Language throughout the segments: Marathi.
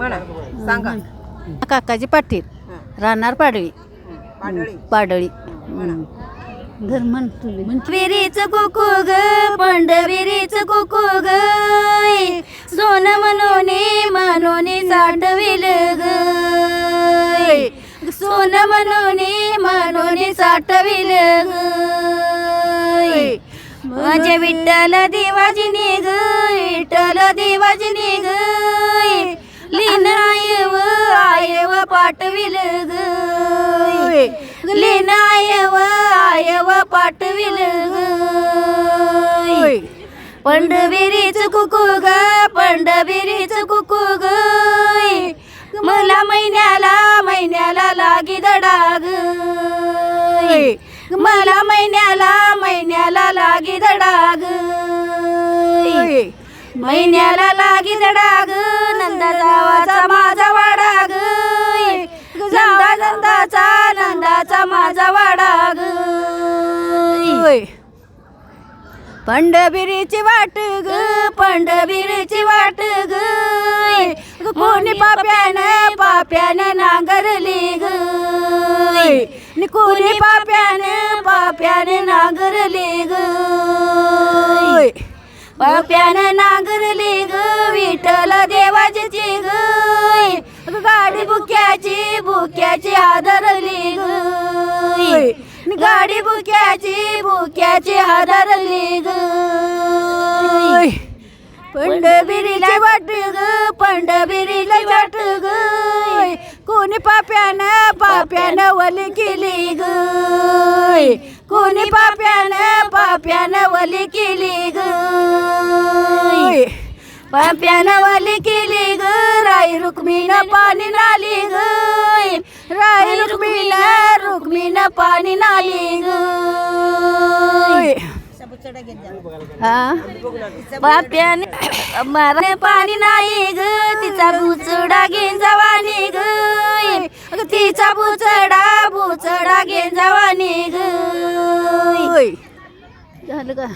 म्हणा सांगा. काकाजी पाटील राहणार पाडळी. पाडळी घर म्हण विरीच कुकू ग पंढविरीच कुकू ग. सोन मनोने मनोने साठविल ग. सोन मनोने मनोने साठविल ग. माझ्या विठ्ठल देवाजिने ग विठ्ठल देवाजिने ग. पाठविल ग लीन आयव आयव पाठविल ग पंढविरीच कुकू ग पंढविरीच कुकू ग. मला महिन्याला महिन्याला लागी दडाग मला महिन्याला महिन्याला लागी दडाग महिन्याला लागी दडाग नंदा जावाचा माझा वाडाग पंढबिरीची वाट ग पंढबिरीची वाट ग. कोणी पाप्यानं पाप्यानं नांगरली ग. कोणी पाप्यानं पाप्यानं नांगरली ग. पाप्यानं नांगरली ग विठ्ठल देवाची ग. गाडी बुक्याची बुक्याची गाडी बुक्याची बुक्याची आदरली ग पंढबिरीला वाट ग पंढबिरीला वाट ग. कोणी पाप्यानं पाप्यानं वली केली ग. कोणी पाप्यानं पाप्यानं वली केली ग. पाप्यानं वली केली ग. राई रुक्मीनं पाणी नाली ग. राई पाणी नाली बाप्याने पाणी नाही ग. तिचा बुचडा घेऊन जवानी ग. तिचा बुचडा बुचडा घेऊन जवानी ग. झालं का?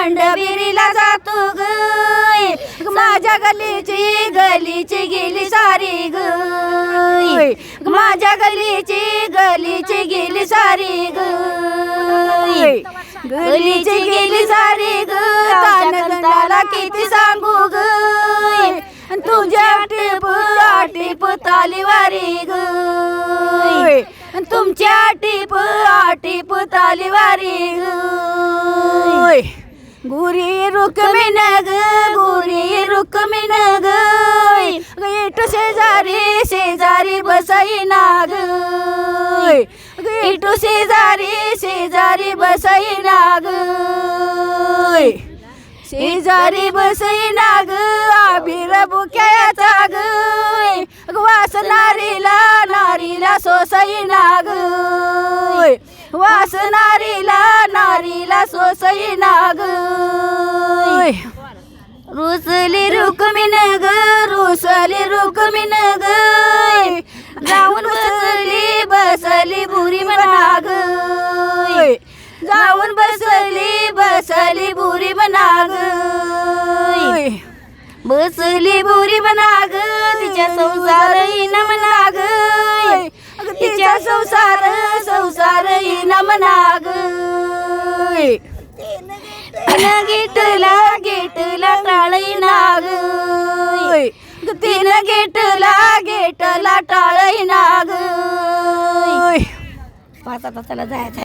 पंढबिरीला जातो ग. माझ्या गलीची गलीची गेली सारी ग. माझ्या गलीची गलीची गेली सारी ग. गलीची गेली सारी ग. कानगंडाला किती सांगू ग. तुझ्या टिप टिप तालीवारी ग. तुमच्या टिप टिप तालीवारी ग. गुरी रुकमिन ग गुरी रुकमिन गेट शेजारी शेजारी बसई नाग. गेट शेजारी शेजारी बसई नाग. शेजारी बसई नाग ग आबीर बुक्याचा ग वास नारीला नारीला सोसई नाग. वास नारीला नारीला सोसई ना ग रुसली रुकमिन ग रुसली रुकमिन ग. जाऊन बसली बसली बुरी म्हणा ग जाऊन बसली बसली बुरी म्हणा ग बसली बुरी म्हणा ग तिच्या संसार येईन म्हणा ग तिच्या संसार संसार म्हणा ग गेटला गेटला टाळई नाग तिनं गेटला गेटला टाळई नाग पाच आता त्याला जायचं